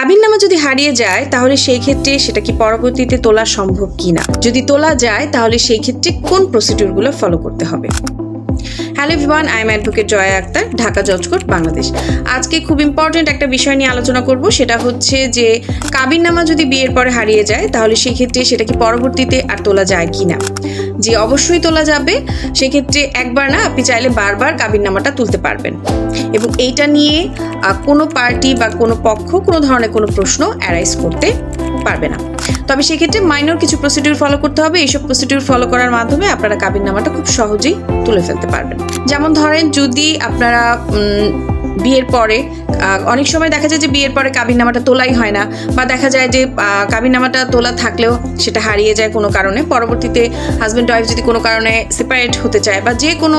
কাবিননামা যদি হারিয়ে যায়, তাহলে সেই ক্ষেত্রে সেটা কি পরবর্তীতে তোলা সম্ভব কিনা? যদি তোলা যায়, তাহলে সেই ক্ষেত্রে কোন প্রসিডিউরগুলো ফলো করতে হবে? Hello everyone I am advocate Jaya Akter Dhaka জজ বাংলাদেশ আজকে খুব ইম্পর্ট্যান্ট একটা বিষয় নিয়ে আলোচনা করব, সেটা হচ্ছে যে কাবিননামা যদি বিয়ের পরে হারিয়ে যায়, তাহলে সেই ক্ষেত্রে সেটা কি পরবর্তীতে আর তোলা যায় কি না যে অবশ্যই তোলা যাবে, সেক্ষেত্রে একবার না আপনি চাইলে বারবার কাবিননামাটা তুলতে পারবেন। এবং এইটা নিয়ে কোনো পার্টি বা কোনো পক্ষ কোনো ধরনের কোনো প্রশ্ন অ্যারাইজ করতে পারবে না। তবে সেক্ষেত্রে মাইনর কিছু প্রসিডিউর ফলো করতে হবে। এইসব প্রসিডিউর ফলো করার মাধ্যমে আপনারা কাবিননামাটা খুব সহজেই তুলে ফেলতে পারবেন। যেমন ধরেন যদি আপনারা বিয়ের পরে অনেক সময় দেখা যায় যে বিয়ের পরে কাবিননামাটা তোলাই হয় না, বা দেখা যায় যে কাবিননামাটা তোলা থাকলেও সেটা হারিয়ে যায় কোনো কারণে। পরবর্তীতে হাজব্যান্ড ওয়াইফ যদি কোনো কারণে সেপারেট হতে চায়, বা যে কোনো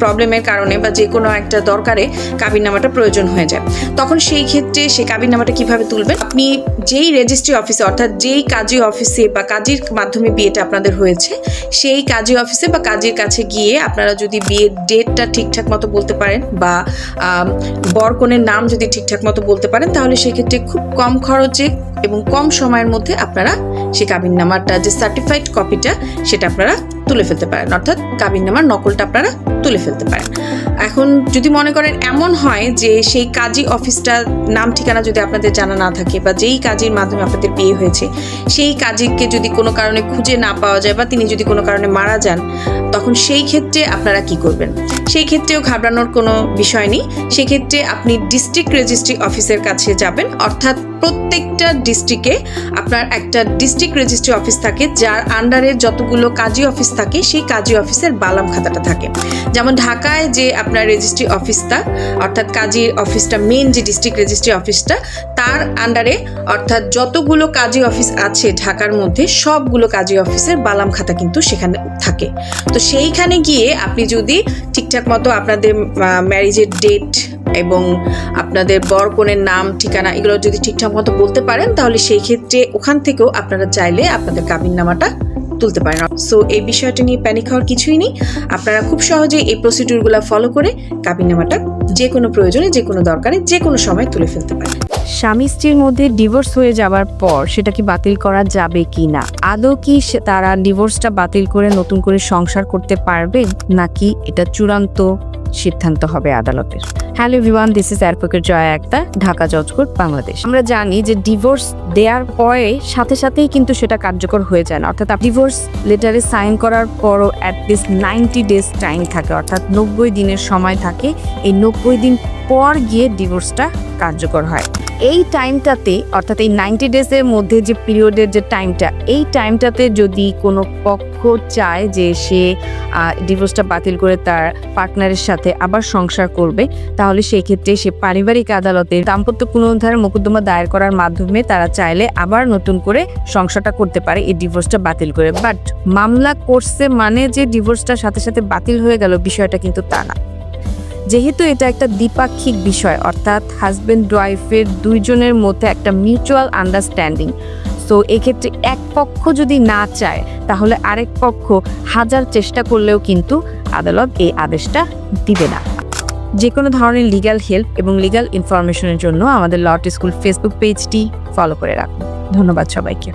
প্রবলেমের কারণে, বা যে কোনো একটা দরকারে কাবিননামাটা প্রয়োজন হয়ে যায়। তখন সেই ক্ষেত্রে সেই কাবিননামাটা কীভাবে তুলবেন? আপনি যেই রেজিস্ট্রি অফিসে অর্থাৎ যেই কাজী অফিসে বা কাজীর মাধ্যমে বিয়েটা আপনাদের হয়েছে, সেই কাজী অফিসে বা কাজীর কাছে গিয়ে আপনারা যদি বিয়ের ডেটটা ঠিকঠাক মতো বলতে পারেন বা বরকনের বর কনের নাম যদি ঠিকঠাক মতো বলতে পারেন, তাহলে সেক্ষেত্রে খুব কম খরচে এবং কম সময়ের মধ্যে আপনারা সেই কাবিননামাটা, যে সার্টিফাইড কপিটা সেটা আপনারা তুলে ফেলতে পারেন। অর্থাৎ কাবিননামার নকলটা আপনারা তুলে ফেলতে পারেন এখন যদি মনে করেন এমন হয় যে সেই কাজী অফিসটা নাম ঠিকানা যদি আপনাদের জানা না থাকে বা যেই কাজীর মাধ্যমে আপনাদের বিয়ে হয়েছে, সেই কাজীকে যদি কোনো কারণে খুঁজে না পাওয়া যায় বা তিনি যদি কোনো কারণে মারা যান, তখন সেই ক্ষেত্রে আপনারা কি করবেন? সেই ক্ষেত্রেও ঘাবড়ানোর কোনো বিষয় নেই। সেক্ষেত্রে আপনি ডিস্ট্রিক্ট রেজিস্ট্রি অফিসের কাছে যাবেন। অর্থাৎ প্রত্যেকটা ডিস্ট্রিক্টে আপনার একটা ডিস্ট্রিক্ট রেজিস্ট্রি অফিস থাকে, যার আন্ডারে যতগুলো কাজী অফিস থাকে, সেই কাজী অফিসের বালাম খাতাটা থাকে। যেমন ঢাকায় যে আপনার রেজিস্ট্রি অফিসটা অর্থাৎ কাজী অফিসটা মেন যে ডিস্ট্রিক্ট রেজিস্ট্রি অফিসটা তার আন্ডারে অর্থাৎ যতগুলো কাজী অফিস আছে ঢাকার মধ্যে, সবগুলো কাজী অফিসের বালাম খাতা কিন্তু সেখানে থাকে। তো সেইখানে গিয়ে আপনি যদি ঠিকঠাক মতো আপনাদের ম্যারেজের ডেট এবং আপনাদের বর কনের নাম, ঠিকানা এগুলো যদি ঠিকঠাক মতো বলতে পারেন, তাহলে সেই ক্ষেত্রে ওখান থেকেও আপনারা চাইলে আপনাদের কাবিননামাটা তুলতে পারেন। সো এই বিষয়টা নিয়ে প্যানিক হওয়ার কিছুই নেই। আপনারা খুব সহজেই এই প্রসিডিউরগুলো ফলো করে কাবিননামাটা যে কোনো প্রয়োজনে, যে কোনো দরকারে, যে কোনো সময় তুলে ফেলতে পারেন। স্বামী স্ত্রীর মধ্যে ডিভোর্স হয়ে যাওয়ার পর সেটা কি বাতিল করা যাবে কি না? আদৌ কি তারা ডিভোর্সটা বাতিল করে নতুন করে সংসার করতে পারবে? নাকি এটা চূড়ান্ত সিদ্ধান্ত হবে আদালতের। Hello everyone this is advocate Jaya একটা ঢাকা জজ বাংলাদেশ। আমরা জানি যে ডিভোর্স দেওয়ার পরে সাথে সাথেই কিন্তু সেটা কার্যকর হয়ে যায় না। অর্থাৎ ডিভোর্স লেটারে সাইন করার পরও অ্যাটলিস্ট নাইনটি ডেজ টাইম থাকে। অর্থাৎ নব্বই দিনের সময় থাকে। এই নব্বই দিন পর গিয়ে ডিভোর্সটা কার্যকর হয়। এই টাইমটাতে অর্থাৎ এই নাইনটি ডেজের মধ্যে যে পিরিয়ডের যে টাইমটা এই টাইমটাতে যদি কোনো পক্ষ চায় যে সে ডিভোর্সটা বাতিল করে তার পার্টনারের সাথে আবার সংসার করবে, তাহলে সেই ক্ষেত্রে সে পারিবারিক আদালতে দাম্পত্য পুনরুদ্ধার মোকদ্দমা দায়ের করার মাধ্যমে তারা চাইলে আবার নতুন করে সংসারটা করতে পারে, এই ডিভোর্সটা বাতিল করে। বাট মামলা করছে মানে যে ডিভোর্সটা সাথে সাথে বাতিল হয়ে গেল বিষয়টা কিন্তু তা না। যেহেতু এটা একটা দ্বিপাক্ষিক বিষয়, অর্থাৎ হাজব্যান্ড ওয়াইফের দুইজনের মধ্যে একটা মিউচুয়াল আন্ডারস্ট্যান্ডিং সো এক্ষেত্রে এক পক্ষ যদি না চায়, তাহলে আরেক পক্ষ হাজার চেষ্টা করলেও কিন্তু আদালত এই আদেশটা দিবে না। যে কোনো ধরনের লিগাল হেল্প এবং লিগাল ইনফরমেশনের জন্য আমাদের লট স্কুল ফেসবুক পেজটি ফলো করে রাখুন। ধন্যবাদ সবাইকে।